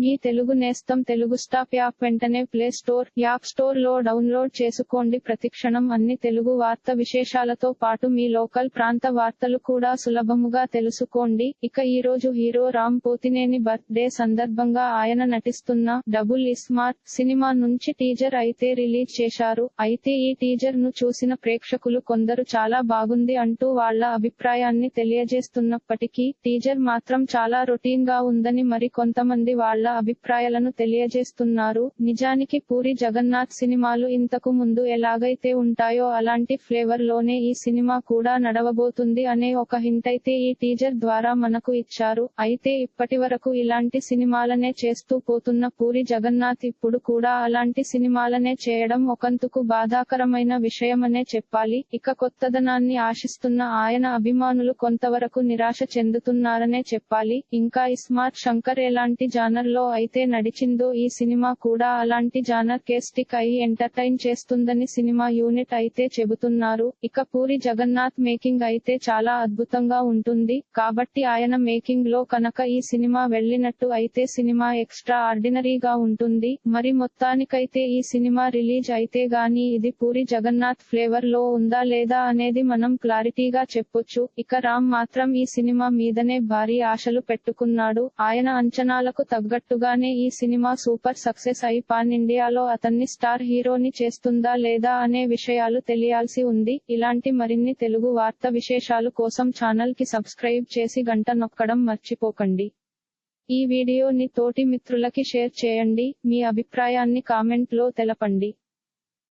మీ తెలుగు నేస్తం Telugu stop app వెంటనే play store app స్టోర్లో డౌన్లోడ్ చేసుకోండి. ప్రతిక్షణం అన్ని తెలుగు వార్త విశేషాలతో పాటు మీ లోకల్ ప్రాంత వార్తలు కూడా సులభముగా తెలుసుకోండి. ఇక ఈ రోజు hero Ram Pothineni birthday సందర్భంగా ఆయన నటిస్తున్న డబుల్ ఇస్మార్ట్ సినిమా నుంచి టీజర్ అయితే రిలీజ్ చేశారు. అయితే ఈ టీజర్ను చూసిన ప్రేక్షకులు కొందరు చాలా బాగుంది అంటూ వాళ్ళ అభిప్రాయాన్ని తెలియజేస్తున్నప్పటికీ టీజర్ మాత్రం చాలా రొటీన్గా ఉందని మరి కొంతమంది వాళ్ళ అభిప్రాయాలను తెలియజేస్తున్నారు. నిజానికి పూరి జగన్నాథ్ సినిమాలు ఇంతకు ముందు ఎలాగైతే ఉంటాయో అలాంటి ఫ్లేవర్లోనే ఈ సినిమా కూడా నడవబోతుంది అనే ఒక హింటైతే ఈ టీజర్ ద్వారా మనకు ఇచ్చారు. అయితే ఇప్పటి ఇలాంటి సినిమాలనే చేస్తూ పోతున్న పూరి జగన్నాథ్ ఇప్పుడు కూడా అలాంటి సినిమాలనే చేయడం ఒకంతుకు బాధాకరమైన విషయమనే చెప్పాలి. ఇక కొత్తదనాన్ని ఆశిస్తున్న ఆయన అభిమానులు కొంతవరకు నిరాశ చెందుతున్నారనే చెప్పాలి. ఇంకా ఇస్మార్ట్ శంకర్ ఎలాంటి జానర్లో అయితే నడిచిందో ఈ సినిమా కూడా అలాంటి జానర్ కే స్టిక్ అయి ఎంటర్టైన్ చేస్తుందని సినిమా యూనిట్ అయితే చెబుతున్నారు. ఇక పూరి జగన్నాథ్ మేకింగ్ అయితే చాలా అద్భుతంగా ఉంటుంది. కాబట్టి ఆయన మేకింగ్లో కనుక ఈ సినిమా వెళ్ళినట్టు అయితే సినిమా ఎక్స్ట్రా ఆర్డినరీగా ఉంటుంది. మరి మొత్తానికైతే ఈ సినిమా రిలీజ్ అయితే గాని ఇది పూరి జగన్నాథ్ ఫ్లేవర్లో ఉందా లేదా అనేది మనం క్లారిటీగా చెప్పొచ్చు. ఇక రామ్ మాత్రం ఈ సినిమా మీదనే భారీ ఆశలు పెట్టుకున్నాడు. ఆయన అంచనాలకు తగ్గట్టుగానే ఈ సినిమా సూపర్ సక్సెస్ అయి పాన్ ఇండియాలో అతన్ని స్టార్ హీరోని చేస్తుందా లేదా అనే విషయాలు తెలియాల్సి ఉంది. ఇలాంటి మరిన్ని తెలుగు వార్త విశేషాలు కోసం ఛానల్కి సబ్స్క్రైబ్ చేసి గంట నొక్కడం మర్చిపోకండి. ఈ వీడియోని తోటి మిత్రులకి షేర్ చేయండి. మీ అభిప్రాయాన్ని కామెంట్లో తెలపండి.